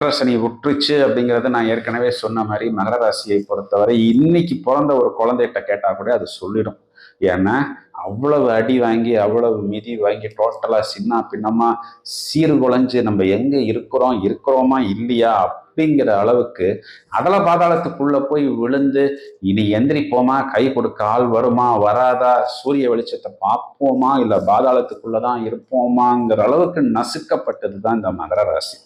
சனி உற்றுச்சு அப்படிங்கிறத நான் ஏற்கனவே சொன்ன மாதிரி மகர ராசியை பொறுத்தவரை இன்னைக்கு பிறந்த ஒரு குழந்தைகிட்ட கேட்டால் கூட அது சொல்லிடும். ஏன்னா அவ்வளவு அடி வாங்கி அவ்வளவு மிதி வாங்கி டோட்டலாக சின்ன பின்னமாக சீர்குலைஞ்சு நம்ம எங்கே இருக்கிறோம் இருக்கிறோமா இல்லையா அப்படிங்கிற அளவுக்கு அதல பாதாளத்துக்குள்ளே போய் விழுந்து இனி எந்திரிப்போமா கை கொடுக்க ஆள் வருமா வராதா சூரிய வெளிச்சத்தை பார்ப்போமா இல்லை பாதாளத்துக்குள்ளே தான் இருப்போமாங்கிற அளவுக்கு நசுக்கப்பட்டது தான் இந்த மகர ராசி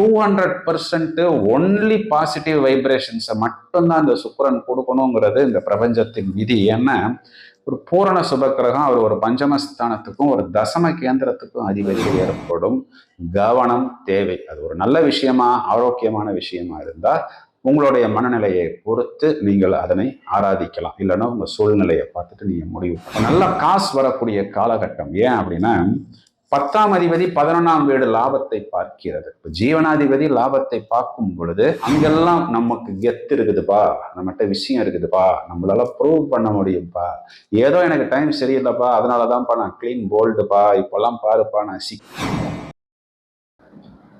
two hundred percent only positive வைப்ரேஷன்ஸை மட்டும்தான் இந்த சுக்கரன் கொடுக்கணுங்கிறது இந்த பிரபஞ்சத்தின் விதி. ஏன்னா ஒரு பூரண சுபக்கிரகம் அவர் ஒரு பஞ்சமஸ்தானத்துக்கும் ஒரு தசம கேந்திரத்துக்கும் அதிபதி ஏற்படும் கவனம் தேவை. அது ஒரு நல்ல விஷயமா ஆரோக்கியமான விஷயமா இருந்தால் உங்களுடைய மனநிலையை பொறுத்து நீங்கள் அதனை ஆராதிக்கலாம். இல்லைன்னா உங்கள் சூழ்நிலையை பார்த்துட்டு நீங்கள் முடிவு பண்ணலாம். நல்ல காசு வரக்கூடிய காலகட்டம். ஏன் அப்படின்னா பத்தாம் அதிபதி பதினொன்றாம் வீடு லாபத்தை பார்க்கிறது. இப்போ ஜீவனாதிபதி லாபத்தை பார்க்கும் பொழுது அங்கெல்லாம் நமக்கு கெத்து இருக்குதுப்பா. நம்மகிட்ட விஷயம் இருக்குதுப்பா. நம்மளால ப்ரூவ் பண்ண முடியும்ப்பா ஏதோ எனக்கு டைம் சரியில்லைப்பா. அதனாலதான்ப்பா நான் க்ளீன் போல்டுப்பா இப்போல்லாம் பாருப்பா நான் சி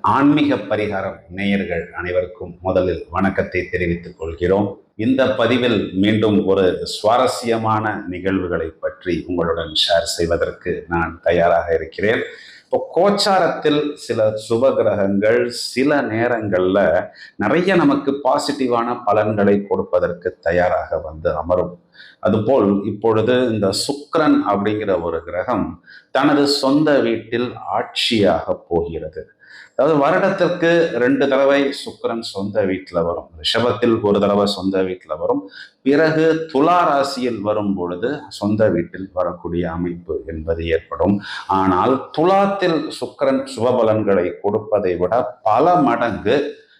ஆன்மீக பரிகாரம் நேயர்கள் அனைவருக்கும் முதலில் வணக்கத்தை தெரிவித்துக் கொள்கிறோம். இந்த பதிவில் மீண்டும் ஒரு சுவாரஸ்யமான நிகழ்வுகளை பற்றி உங்களுடன் ஷேர் செய்வதற்கு நான் தயாராக இருக்கிறேன். இப்போ கோச்சாரத்தில் சில சுப கிரகங்கள் சில நேரங்களில் நிறைய நமக்கு பாசிட்டிவான பலன்களை கொடுப்பதற்கு தயாராக வந்து அமரும். அதுபோல் இப்பொழுது இந்த சுக்ரன் அப்படிங்கிற ஒரு கிரகம் தனது சொந்த வீட்டில் ஆட்சியாக போகிறது. அதாவது வருடத்திற்கு ரெண்டு தடவை சுக்கிரன் சொந்த வீட்டில் வரும். ரிஷபத்தில் ஒரு தடவை சொந்த வீட்டில் வரும். பிறகு துலா ராசியில் வரும் பொழுது சொந்த வீட்டில் வரக்கூடிய அமைப்பு என்பது ஏற்படும். ஆனால் துலாத்தில் சுக்கிரன் சுபபலன்களை கொடுப்பதை விட பல மடங்கு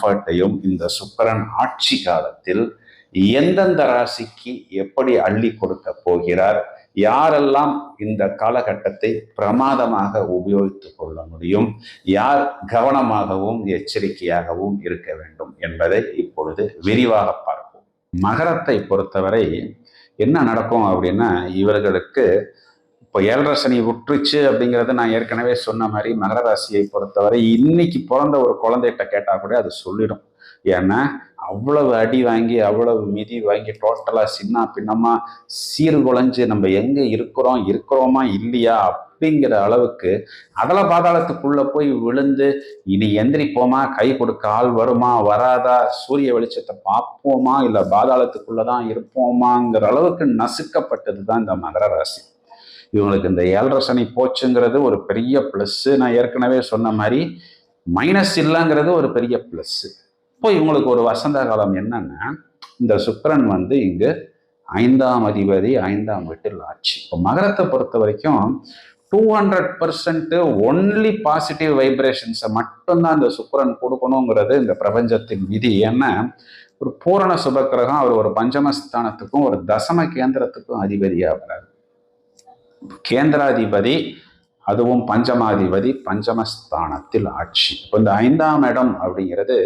கம்ஃபர்ட்டையும் இந்த சுக்கரன் ஆட்சி காலத்தில் எந்தெந்த ராசிக்கு எப்படி அள்ளி கொடுக்க போகிறார் யாரெல்லாம் இந்த காலகட்டத்தை பிரமாதமாக உபயோகித்துக் கொள்ள முடியும் யார் கவனமாகவும் எச்சரிக்கையாகவும் இருக்க வேண்டும் என்பதை இப்பொழுது விரிவாக பார்ப்போம். மகரத்தை பொறுத்தவரை என்ன நடக்கும் அப்படின்னா இவர்களுக்கு இப்போ ஏழரை சனி விட்டுருச்சு அப்படிங்கிறத நான் ஏற்கனவே சொன்ன மாதிரி மகர ராசியை பொறுத்தவரை இன்னைக்கு பிறந்த ஒரு குழந்தைகிட்ட கேட்டால் கூட அது சொல்லிடும். ஏன்னா அவ்வளவு அடி வாங்கி அவ்வளவு மிதி வாங்கி டோட்டலாக சின்ன பின்னமாக சீர்குலைஞ்சு நம்ம எங்கே இருக்கிறோம் இருக்கிறோமா இல்லையா அப்படிங்கிற அளவுக்கு அதல பாதாளத்துக்குள்ளே போய் விழுந்து இனி எந்திரிப்போமா? கை கொடுக்க ஆள் வருமா? வராதா? சூரிய வெளிச்சத்தை பார்ப்போமா? இல்லை பாதாளத்துக்குள்ளே தான் இருப்போமாங்கிற அளவுக்கு நசுக்கப்பட்டது தான் இந்த மகர ராசி. இவங்களுக்கு இந்த ஏழரை சனி போச்சுங்கிறது ஒரு பெரிய ப்ளஸ்ஸு நான் ஏற்கனவே சொன்ன மாதிரி மைனஸ் இல்லைங்கிறது ஒரு பெரிய ப்ளஸ்ஸு இப்போ இவங்களுக்கு ஒரு வசந்த காலம் என்னன்னா இந்த சுக்கரன் வந்து இங்கு ஐந்தாம் அதிபதி ஐந்தாம் வீட்டில் ஆட்சி. இப்போ மகரத்தை பொறுத்த வரைக்கும் two hundred percent only positive வைப்ரேஷன்ஸை மட்டும்தான் இந்த சுக்கரன் கொடுக்கணுங்கிறது இந்த பிரபஞ்சத்தின் விதி. ஏன்னா ஒரு பூரண சுபக்கிரகம் அவர் ஒரு பஞ்சமஸ்தானத்துக்கும் ஒரு தசம கேந்திரத்துக்கும் அதிபதியாகிறார். கேந்திராதிபதி அதுவும் பஞ்சமாதிபதி பஞ்சமஸ்தானத்தில் ஆட்சி. இப்போ இந்த ஐந்தாம் இடம் அப்படிங்கிறது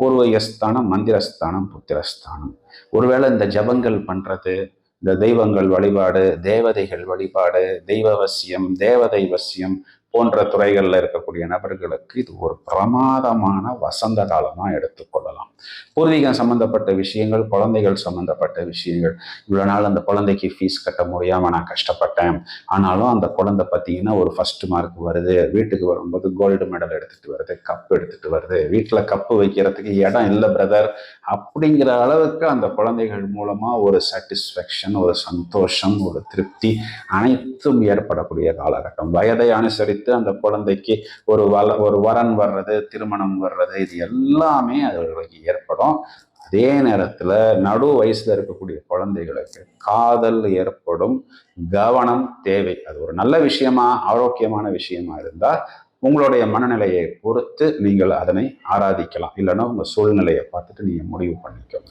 பூர்வயஸ்தானம் மந்திரஸ்தானம் புத்திரஸ்தானம். ஒருவேளை இந்த ஜபங்கள் பண்ணுறது இந்த தெய்வங்கள் வழிபாடு தேவதைகள் வழிபாடு தெய்வவசியம் தேவதை வசியம் போன்ற துறைகளில் இருக்கக்கூடிய நபர்களுக்கு இது ஒரு பிரமாதமான வசந்த காலமாக எடுத்துக்கொள்ளலாம் பூர்வீகம் சம்பந்தப்பட்ட விஷயங்கள் குழந்தைகள் சம்பந்தப்பட்ட விஷயங்கள். இவ்வளோ நாள் அந்த குழந்தைக்கு ஃபீஸ் கட்ட முடியாமல் நான் கஷ்டப்பட்டேன். ஆனாலும் அந்த குழந்தை பார்த்தீங்கன்னா ஒரு ஃபர்ஸ்ட் மார்க் வருது. வீட்டுக்கு வரும்போது கோல்டு மெடல் எடுத்துகிட்டு வருது கப் எடுத்துகிட்டு வருது. வீட்டில் கப்பு வைக்கிறதுக்கு இடம் இல்லை பிரதர் அப்படிங்கிற அளவுக்கு அந்த குழந்தைகள் மூலமாக ஒரு சாட்டிஸ்ஃபேக்ஷன் ஒரு சந்தோஷம் ஒரு திருப்தி அனைத்தும் ஏற்படக்கூடிய காலகட்டம். வயதை அனுசரித்து அந்த குழந்தைக்கு ஒரு வள ஒரு வரன் வர்றது திருமணம் வர்றது இது எல்லாமே அவர்களுக்கு ஏற்படும். அதே நேரத்தில் நடு வயசில் இருக்கக்கூடிய குழந்தைகளுக்கு காதல் ஏற்படும். கவனம் தேவை. அது ஒரு நல்ல விஷயமா ஆரோக்கியமான விஷயமா இருந்தால் உங்களுடைய மனநிலையை பொறுத்து நீங்கள் அதனை ஆராதிக்கலாம். இல்லைன்னா உங்க சூழ்நிலையை பார்த்துட்டு நீங்க முடிவு பண்ணிக்கோங்க.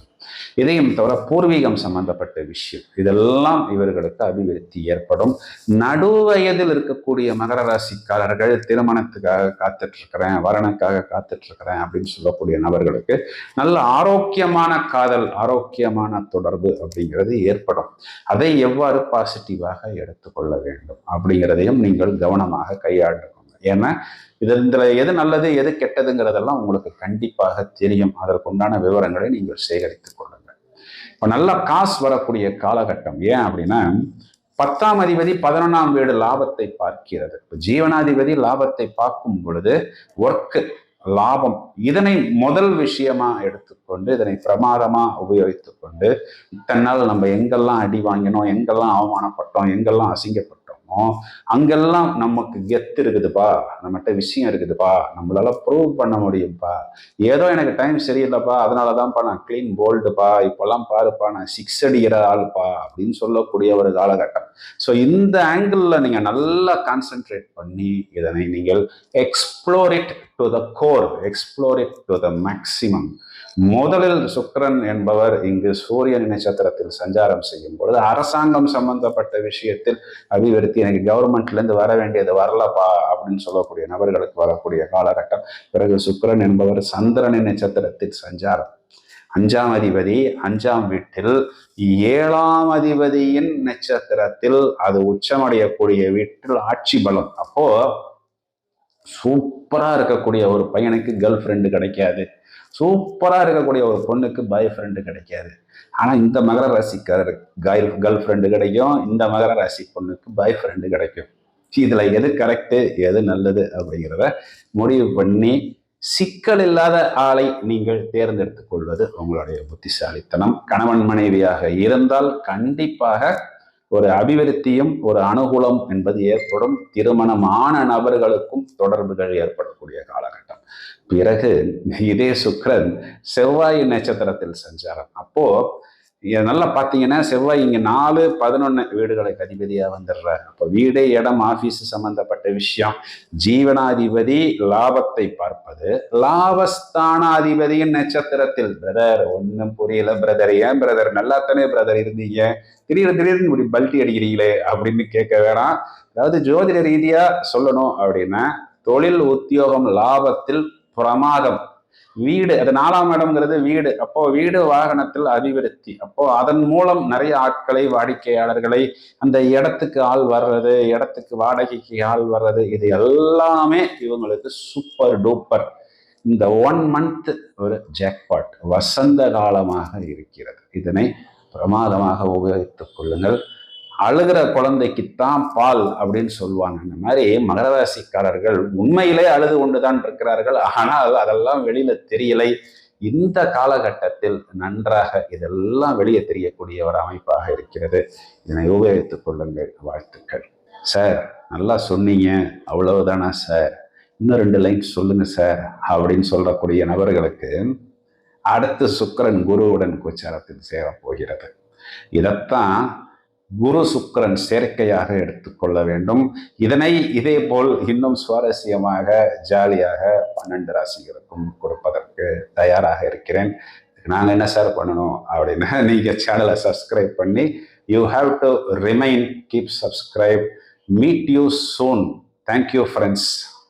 இதையும் தவிர பூர்வீகம் சம்பந்தப்பட்ட விஷயம். இதெல்லாம் இவர்களுக்கு அபிவிருத்தி ஏற்படும். நடுவயதில் இருக்கக்கூடிய மகர ராசிக்காரர்கள் திருமணத்துக்காக காத்துட்டு இருக்கிறேன் வரனுக்காக காத்துட்டு இருக்கிறேன் அப்படின்னு சொல்லக்கூடிய நபர்களுக்கு நல்ல ஆரோக்கியமான காதல் ஆரோக்கியமான தொடர்பு அப்படிங்கிறது ஏற்படும். அதை எவ்வாறு பாசிட்டிவாக எடுத்துக்கொள்ள வேண்டும் அப்படிங்கிறதையும் நீங்கள் கவனமாக கையாண்டு ஏன்னா இதில் எது நல்லது எது கெட்டதுங்கிறதெல்லாம் உங்களுக்கு கண்டிப்பாக தெரியும். அதற்குண்டான விவரங்களை நீங்கள் சேகரித்துக் கொள்ளுங்கள். இப்போ நல்ல காசு வரக்கூடிய காலகட்டம் ஏன் அப்படின்னா பத்தாம் அதிபதி பதினொன்றாம் வீடு லாபத்தை பார்க்கிறது. இப்போ ஜீவனாதிபதி லாபத்தை பார்க்கும் பொழுது ஒர்க்கு லாபம் இதனை முதல் விஷயமா எடுத்துக்கொண்டு இதனை பிரமாதமா உபயோகித்துக்கொண்டு இத்தனை நாள் நம்ம எங்கெல்லாம் அடி வாங்கினோம் எங்கெல்லாம் அவமானப்பட்டோம் எங்கெல்லாம் அசிங்கப்பட்டோம் அங்கெல்லாம் நமக்கு கெத்து இருக்குதுப்பா. நம்மகிட்ட விஷயம் இருக்குதுப்பா. நம்மளால ப்ரூவ் பண்ண முடியும்ப்பா ஏதோ எனக்கு டைம் சரியில்லைப்பா. அதனாலதான்ப்பா நான் க்ளீன் போல்டுப்பா இப்பெல்லாம் பாருப்பா நான் சிக்ஸ் அடிக்கிற ஆள்ப்பா அப்படின்னு சொல்லக்கூடிய ஒரு காலகட்டம். ஸோ இந்த ஆங்கிளில் நீங்கள் நல்லா கான்சென்ட்ரேட் பண்ணி இதனை நீங்கள் explore it to the core explore it to the maximum முதலில் சுக்கரன் என்பவர் இங்கு சூரியன் நட்சத்திரத்தில் சஞ்சாரம் செய்யும் பொழுது அரசாங்கம் சம்பந்தப்பட்ட விஷயத்தில் அபிவிருத்தி எனக்கு கவர்மெண்ட்ல இருந்து வர வேண்டியது வரலப்பா அப்படின்னு சொல்லக்கூடிய நபர்களுக்கு வரக்கூடிய காலகட்டம். பிறகு சுக்கிரன் என்பவர் சந்திரனின் நட்சத்திரத்தில் சஞ்சாரம். அஞ்சாம் அதிபதி அஞ்சாம் வீட்டில் ஏழாம் அதிபதியின் நட்சத்திரத்தில் அது உச்சமடையக்கூடிய வீட்டில் ஆட்சி பலம். அப்போ சூப்பராக இருக்கக்கூடிய ஒரு பையனுக்கு கேர்ள் ஃப்ரெண்டு கிடைக்காது. சூப்பராக இருக்கக்கூடிய ஒரு பொண்ணுக்கு பாய் ஃப்ரெண்டு கிடைக்காது. ஆனால் இந்த மகர ராசிக்காரர் கேர்ள் கேர்ள் ஃப்ரெண்டு கிடைக்கும். இந்த மகர ராசி பொண்ணுக்கு பாய் ஃப்ரெண்டு கிடைக்கும். இதில் எது கரெக்டு எது நல்லது அப்படிங்கிறத முடிவு பண்ணி சிக்கல் இல்லாத ஆளை நீங்கள் தேர்ந்தெடுத்துக் கொள்வது உங்களுடைய புத்திசாலித்தனம். கணவன் மனைவியாக இருந்தால் கண்டிப்பாக ஒரு அபிவிருத்தியும் ஒரு அனுகூலம் என்பது ஏற்படும். திருமணமான நபர்களுக்கும் தொடர்புகள் ஏற்படக்கூடிய காலகட்டம். பிறகு இதே சுக்கிரன் செவ்வாய் நட்சத்திரத்தில் சஞ்சாரம். அப்போ நல்லா பார்த்தீங்கன்னா செவ்வாய் இங்கே நாலு பதினொன்று வீடுகளுக்கு அதிபதியாக வந்துடுறார். அப்போ வீடு இடம் ஆஃபீஸ் சம்பந்தப்பட்ட விஷயம். ஜீவனாதிபதி லாபத்தை பார்ப்பது. லாபஸ்தானாதிபதியின் நட்சத்திரத்தில் பிரதர் ஒன்றும் புரியல பிரதர் ஏன் பிரதர் நல்லாத்தானே பிரதர் இருந்தீங்க. திடீர்னு திடீர்னு இப்படி பல்ட்டி அடிக்கிறீங்களே அப்படின்னு கேட்க வேணாம். அதாவது ஜோதிட ரீதியாக சொல்லணும் அப்படின்னா தொழில் உத்தியோகம் லாபத்தில் பிரமாதம். வீடு அது நாலாம் இடம்ங்கிறது வீடு. அப்போ வீடு வாகனத்தில் அபிவிருத்தி அப்போ அதன் மூலம் நிறைய ஆட்களை வாடிக்கையாளர்களை அந்த இடத்துக்கு ஆள் வர்றது இடத்துக்கு வாடகைக்கு ஆள் வர்றது இது எல்லாமே இவங்களுக்கு சூப்பர் டூப்பர் இந்த ஒன் மந்த் ஒரு ஜாக்பாட் வசந்த காலமாக இருக்கிறது. இதனை பிரமாதமாக உபயோகித்துக் கொள்ளுங்கள். அழுகிற குழந்தைக்குத்தான் பால் அப்படின்னு சொல்லுவாங்க. இந்த மாதிரி மகர ராசிக்காரர்கள் உண்மையிலே அழுது கொண்டுதான் இருக்கிறார்கள். ஆனால் அதெல்லாம் வெளியில தெரியலை. இந்த காலகட்டத்தில் நன்றாக இதெல்லாம் வெளியே தெரியக்கூடிய ஒரு அமைப்பாக இருக்கிறது. இதனை உபயோகித்துக் கொள்ளுங்கள். வாழ்த்துக்கள். சார் நல்லா சொன்னீங்க. அவ்வளவுதானா சார்? இன்னும் ரெண்டு லைன் சொல்லுங்க சார் அப்படின்னு சொல்லக்கூடிய நபர்களுக்கு அடுத்து சுக்கிரன் குருவுடன் கோச்சாரத்தில் சேரப்போகிறது இதைத்தான் குரு சுக்கரன் சேர்க்கையாக எடுத்துக்கொள்ள வேண்டும். இதனை இதே போல் இன்னும் சுவாரஸ்யமாக ஜாலியாக பன்னெண்டு ராசிகளுக்கும் கொடுப்பதற்கு தயாராக இருக்கிறேன். நாங்கள் என்ன சார் பண்ணணும் அப்படின்னா நீங்கள் சேனலை சப்ஸ்கிரைப் பண்ணி you have to remain keep subscribe meet you soon thank you friends